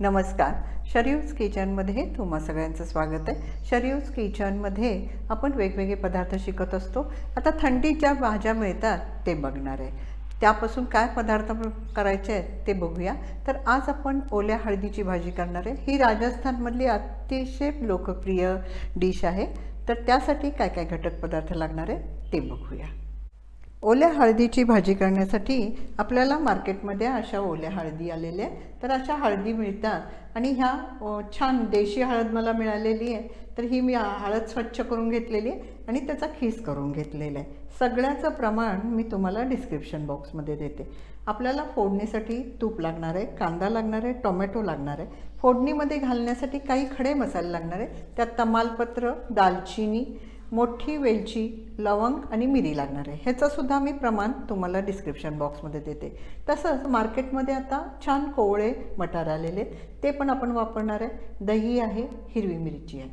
नमस्कार. शरीवज किचनमध्ये तुम्हा सगळ्यांचं स्वागत आहे. शरीवज किचनमध्ये आपण वेगवेगळे पदार्थ शिकत असतो. आता थंडीत ज्या भाज्या मिळतात ते बघणार आहे. त्यापासून काय पदार्थ करायचे आहेत ते बघूया. तर आज आपण ओल्या हळदीची भाजी करणार आहे. ही राजस्थानमधली अतिशय लोकप्रिय डिश आहे. तर त्यासाठी काय काय घटक पदार्थ लागणार आहे ते बघूया. ओल्या हळदीची भाजी करण्यासाठी आपल्याला मार्केटमध्ये अशा ओल्या हळदी आलेल्या आहे तर अशा हळदी मिळतात. आणि ह्या छान देशी हळद मला मिळालेली आहे. तर ही मी हळद स्वच्छ करून घेतलेली आहे आणि त्याचा खीस करून घेतलेला आहे. सगळ्याचं प्रमाण मी तुम्हाला डिस्क्रिप्शन बॉक्समध्ये देते. आपल्याला फोडणीसाठी तूप लागणार आहे कांदा लागणार आहे टोमॅटो लागणार आहे. फोडणीमध्ये घालण्यासाठी काही खडे मसाले लागणार आहे. त्यात तमालपत्र दालचिनी मोठी वेलची लवंग आणि मिरी लागणार आहे. ह्याचंसुद्धा मी प्रमाण तुम्हाला डिस्क्रिप्शन बॉक्समध्ये देते. तसंच मार्केटमध्ये आता छान कोवळे मटार आलेले आहेत, ते पण आपण वापरणार आहे. दही आहे हिरवी मिरची आहे.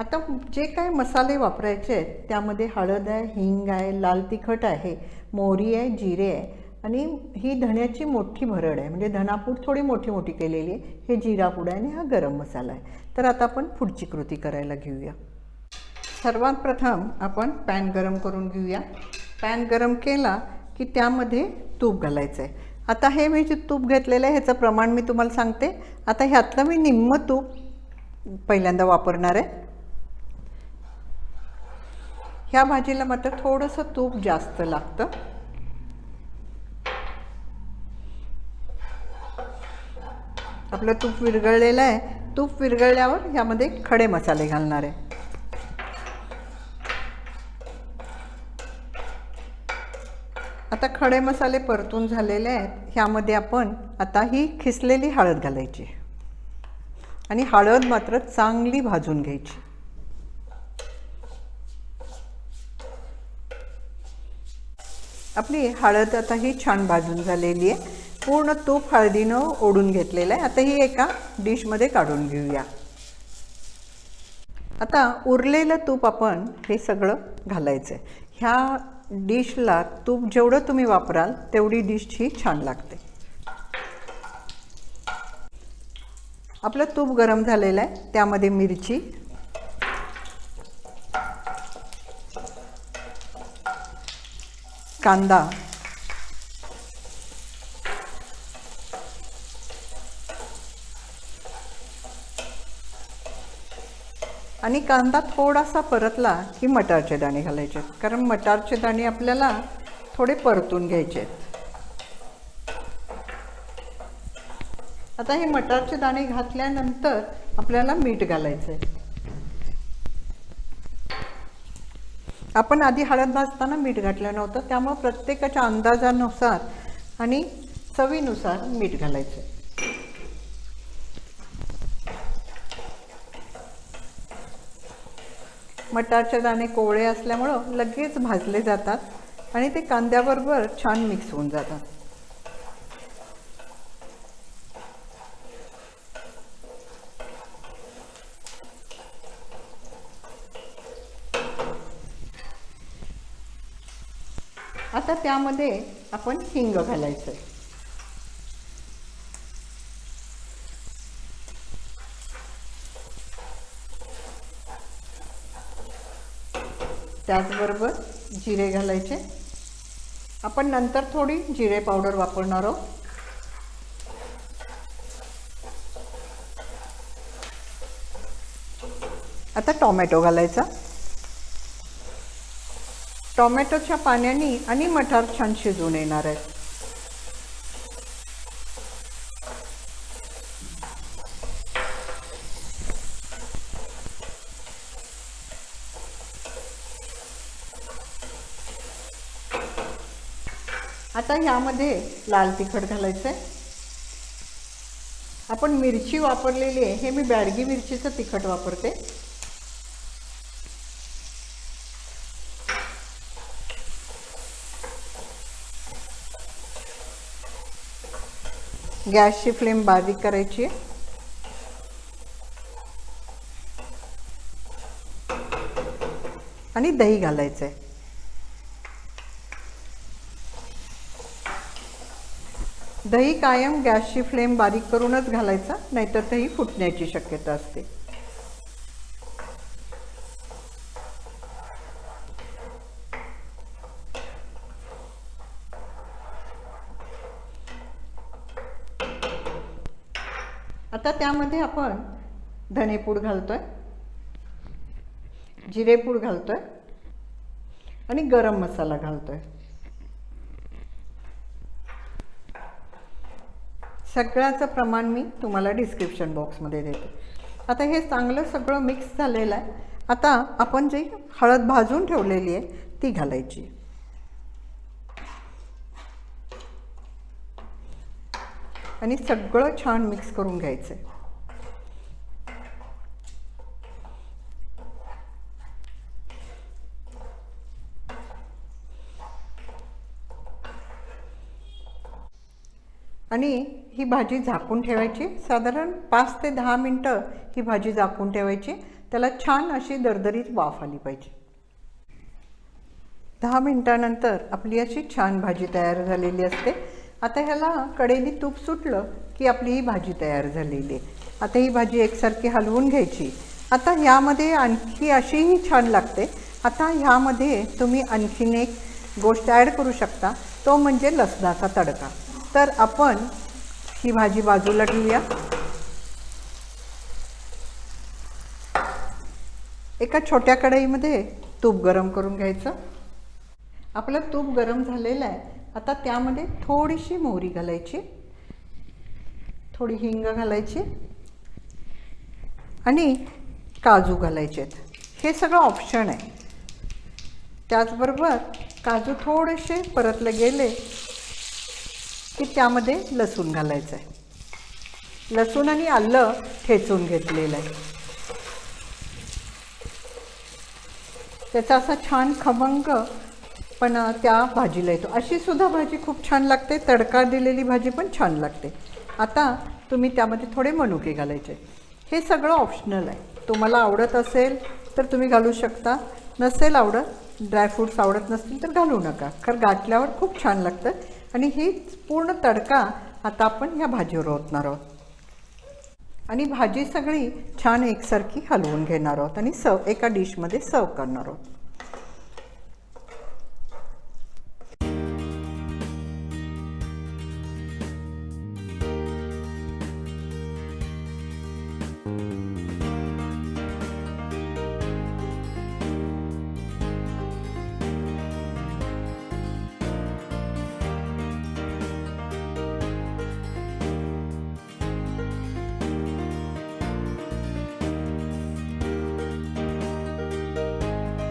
आता जे काय मसाले वापरायचे आहेत त्यामध्ये हळद आहे हिंग आहे लाल तिखट आहे मोहरी आहे जिरे आहे आणि ही धण्याची मोठी भरड आहे. म्हणजे धनापूड थोडी मोठी मोठी केलेली आहे. हे जिरापूड आहे आणि हा गरम मसाला आहे. तर आता आपण पुढची कृती करायला घेऊया. सर्वात प्रथम आपण पॅन गरम करून घेऊया. पॅन गरम केला की त्यामध्ये तूप घालायचं आहे आता हे मी जे तूप घेतलेलं आहे ह्याचं प्रमाण मी तुम्हाला सांगते. आता ह्यातलं मी निम्म तूप पहिल्यांदा वापरणार आहे. ह्या भाजीला मात्र थोडंसं तूप जास्त लागतं. आपलं तूप विरघळलेलं आहे. तूप विरघळल्यावर ह्यामध्ये खडे मसाले घालणार आहे. आता खडे मसाले परतून झालेले आहेत. ह्यामध्ये आपण आता ही खिसलेली हळद घालायची. आणि हळद मात्र चांगली भाजून घ्यायची. आपली हळद आता ही छान भाजून झालेली आहे. पूर्ण तूप हळदीनं ओढून घेतलेलं आहे. आता ही एका डिशमध्ये काढून घेऊया. आता उरलेलं तूप आपण हे सगळं घालायचं आहे ह्या डिशला तूप जेवढं तुम्ही वापराल तेवढी डिश ही छान लागते. आपलं तूप गरम झालेलं आहे त्यामध्ये मिरची. कांदा. आणि कांदा थोडासा परतला की मटारचे दाणे घालायचे. आहेत. कारण मटारचे दाणे आपल्याला थोडे परतून घ्यायचे. आता हे मटारचे दाणे घातल्यानंतर आपल्याला मीठ घालायचं आहे आपण आधी हळद भाजताना मीठ घातलं नव्हतं त्यामुळे प्रत्येकाच्या अंदाजानुसार आणि चवीनुसार मीठ घालायचं मटारचे दाणे कोवळे असल्यामुळं लगेच भाजले जातात आणि ते कांद्याबरोबर छान मिक्स होऊन जातात. आता त्यामध्ये आपण हिंग घालायचं आहे त्याचबरोबर जिरे घालायचे. आपण नंतर थोडी जिरे पावडर वापरणार आहोत. आता टोमॅटो घालायचा. टोमॅटोच्या पाण्याने आणि मटार छान शिजून येणार आहेत आता ह्यामध्ये लाल तिखट घालायचं आहे आपण मिरची वापरलेली आहे. हे मी बॅडगी मिरचीचं तिखट वापरते. गॅसची फ्लेम बारीक करायची आहे. आणि दही घालायचं आहे दही कायम गॅसची फ्लेम बारीक करूनच घालायचा नाहीतर दही फुटण्याची शक्यता असते. आता त्यामध्ये आपण धनेपूड घालतोय जिरेपूड घालतोय आणि गरम मसाला घालतोय. सगळ्याचं प्रमाण मी तुम्हाला डिस्क्रिप्शन बॉक्समध्ये देते. आता हे चांगलं सगळं मिक्स झालेलं आहे. आता आपण जी हळद भाजून ठेवलेली आहे ती घालायची. आणि सगळं छान मिक्स करून घ्यायचं आहे आणि ही भाजी झाकून ठेवायची. साधारण पाच ते दहा मिनटं ही भाजी झाकून ठेवायची. त्याला छान अशी दरदरीत वाफ आली पाहिजे. दहा मिनटानंतर आपली अशी छान भाजी तयार झालेली असते. आता ह्याला कडेने तूप सुटलं की आपली ही भाजी तयार झालेली आहे. आता ही भाजी एकसारखी हलवून घ्यायची. आता ह्यामध्ये आणखी अशीही छान लागते. आता ह्यामध्ये तुम्ही आणखीन एक गोष्ट ॲड करू शकता. तो म्हणजे लसणाचा तडका. तर आपण ही भाजी बाजूला ठेवूया. एका छोट्या कढईमध्ये तूप गरम करून घ्यायचं. आपलं तूप गरम झालेलं आहे. आता त्यामध्ये थोडीशी मोहरी घालायची. थोडी हिंग घालायची. आणि काजू घालायचे आहेत. हे सगळं ऑप्शन आहे. त्याचबरोबर काजू थोडेसे परतले गेले की त्यामध्ये लसूण घालायचं आहे. लसूण आणि आलं ठेचून घेतलेलं आहे. त्याचा असा छान खमंग पण त्या भाजीला येतो. अशी सुद्धा भाजी खूप छान लागते. तडका दिलेली भाजी पण छान लागते. आता तुम्ही त्यामध्ये थोडे मनुके घालायचे. हे सगळं ऑप्शनल आहे. तुम्हाला आवडत असेल तर तुम्ही घालू शकता. नसेल आवडत ड्रायफ्रूट्स आवडत नसतील तर घालू नका. कारण गाठल्यावर खूप छान लागतं. आणि ही पूर्ण तडका आता आपण ह्या भाजीवर ओतणार आहोत. आणि भाजी सगळी छान एकसारखी हलवून घेणार आहोत आणि सर्व एका डिशमध्ये सर्व करणार आहोत.